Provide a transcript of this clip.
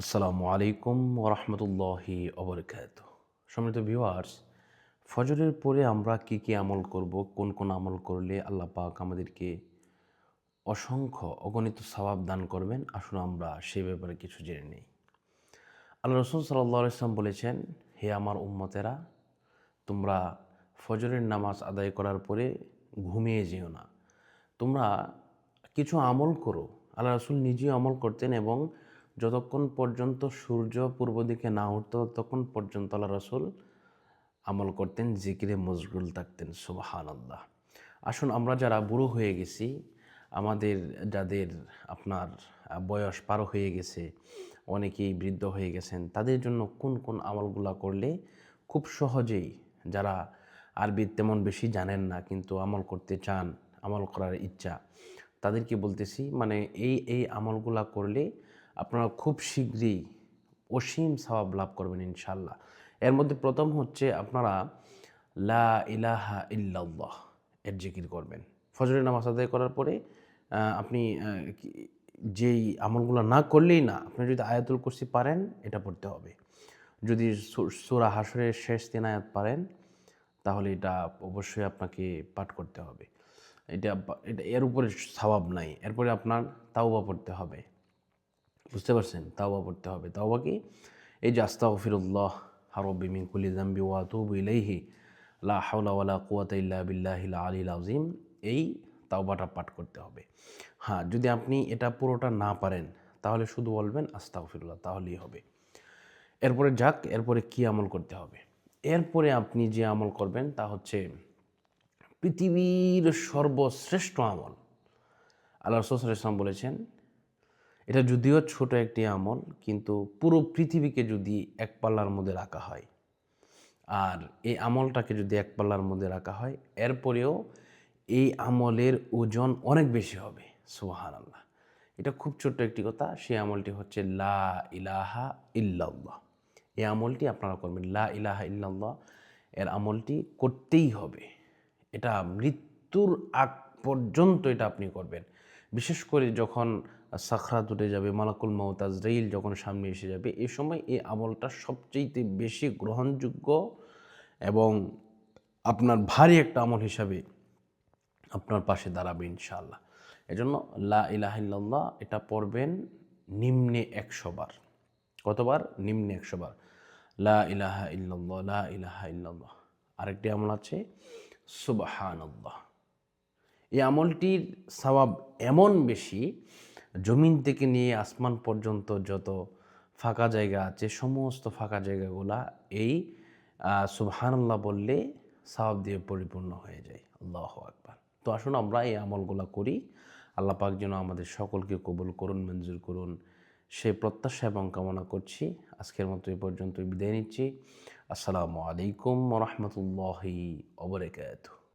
আসসালামু আলাইকুম ওরহমতুল্লাহি অবরকাত সম্মানিত ভিউয়ার্স, ফজরের পরে আমরা কি কি আমল করব, কোন কোন আমল করলে আল্লাহ পাক আমাদেরকে অসংখ্য অগণিত সবাব দান করবেন, আসুন আমরা সে ব্যাপারে কিছু জেনে নিই। আল্লাহ রসুল সাল্লাহ ইসলাম বলেছেন, হে আমার উম্মতেরা, তোমরা ফজরের নামাজ আদায় করার পরে ঘুমিয়ে যেও না। তোমরা কিছু আমল করো। আল্লাহ রসুল নিজেও আমল করতেন এবং যতক্ষণ পর্যন্ত সূর্য পূর্ব দিকে না উঠত, ততক্ষণ পর্যন্ত আল্লাহ রসুল আমল করতেন, জিকিরে মশগুল থাকতেন সুবাহান আল্লাহ আসুন আমরা যারা বুড়ো হয়ে গেছি, আমাদের যাদের আপনার বয়স পারো হয়ে গেছে, অনেকেই বৃদ্ধ হয়ে গেছেন, তাদের জন্য কোন কোন আমলগুলা করলে খুব সহজেই যারা আরবি তেমন বেশি জানেন না, কিন্তু আমল করতে চান, আমল করার ইচ্ছা, তাদেরকে বলতেছি মানে এই এই আমলগুলা করলে আপনারা খুব শীঘ্রই অসীম সওয়াব লাভ করবেন ইনশাল্লাহ এর মধ্যে প্রথম হচ্ছে আপনারা লা ইলাহা ইল্লাল্লাহ এর জিকির করবেন। ফজরের নামাজ আদায় করার পরে আপনি যেই আমলগুলো না করলেই না, আপনি যদি আয়াতুল কুরসি পারেন, এটা পড়তে হবে। যদি সূরা হাসরের শেষ তিন আয়াত পারেন, তাহলে এটা অবশ্যই আপনাকে পাঠ করতে হবে। এটা এটা এর উপরে সওয়াব নাই, এরপরে আপনার তাওবা পড়তে হবে। বুঝতে পারছেন? তাওবা পড়তে হবে। তাওবা কি? এই যে আস্তাগফিরুল্লাহ, হারব্বি মিন কুল্লি যামবি ওয়া আতুবু ইলাইহি, লা হাওলা ওয়ালা কুওয়াতা ইল্লা বিল্লাহিল আলিল আযীম, এই তাওবাটা পাঠ করতে হবে। হ্যাঁ যদি আপনি এটা পুরোটা না পারেন, তাহলে শুধু বলবেন আস্তাগফিরুল্লাহ, তাহলেই হবে। এরপরে যাক, এরপরে কি আমল করতে হবে? এরপরে আপনি যে আমল করবেন, তা হচ্ছে পৃথিবীর সর্বশ্রেষ্ঠ আমল। আল্লাহ রসুল ইসলাম বলেছেন এটা যদিও ছোট একটি আমল, কিন্তু পুরো পৃথিবীকে যদি এক পাল্লার মধ্যে রাখা হয়, আর এই আমলটাকে যদি এক পাল্লার মধ্যে রাখা হয়, এরপরেও এই আমলের ওজন অনেক বেশি হবে সুহান আল্লাহ এটা খুব ছোট্ট একটি কথা, সেই আমলটি হচ্ছে লা ইলাহা ইল্লাল্লাহ। এই আমলটি আপনারা করবেন লা ইলাহা ইল্লাল্লাহ, এর আমলটি করতেই হবে। এটা মৃত্যুর আগ পর্যন্ত এটা আপনি করবেন। বিশেষ করে যখন সাখরাত উঠে যাবে, মালাকুল মৌত আজরাইল যখন সামনে এসে যাবে, এ সময় এই আমলটা সবচেয়ে বেশি গ্রহণযোগ্য এবং আপনার ভারী একটা আমল হিসাবে আপনার পাশে দাঁড়াবে ইনশাআল্লাহ। এজন্য লা ইলাহা ইল্লাল্লাহ, এটা পড়বেন নিম্নে একশো বার। কতবার? নিম্নে একশো বার। লা ইলাহা ইল্লাল্লাহ, লা ইলাহা ইল্লাল্লাহ। আরেকটি আমল আছে, সুবহানাল্লাহ। এই আমলটির সওয়াব এমন বেশি, জমিন থেকে নিয়ে আসমান পর্যন্ত যত ফাঁকা জায়গা আছে, সমস্ত ফাঁকা জায়গাগুলা এই সুবহানাল্লাহ বললে সওয়াব দিয়ে পরিপূর্ণ হয়ে যায়। আল্লাহ আকবার। তো আসুন আমরা এই আমলগুলা করি। আল্লাহ পাক যেন আমাদের সকলকে কবুল করুন, মঞ্জুর করুন। সে প্রত্যাশা এবং কামনা করছি। আজকের মতো এই পর্যন্ত বিদায় নিচ্ছি। আসসালামু আলাইকুম রহমতুল্লাহি ওবরাকাতুহ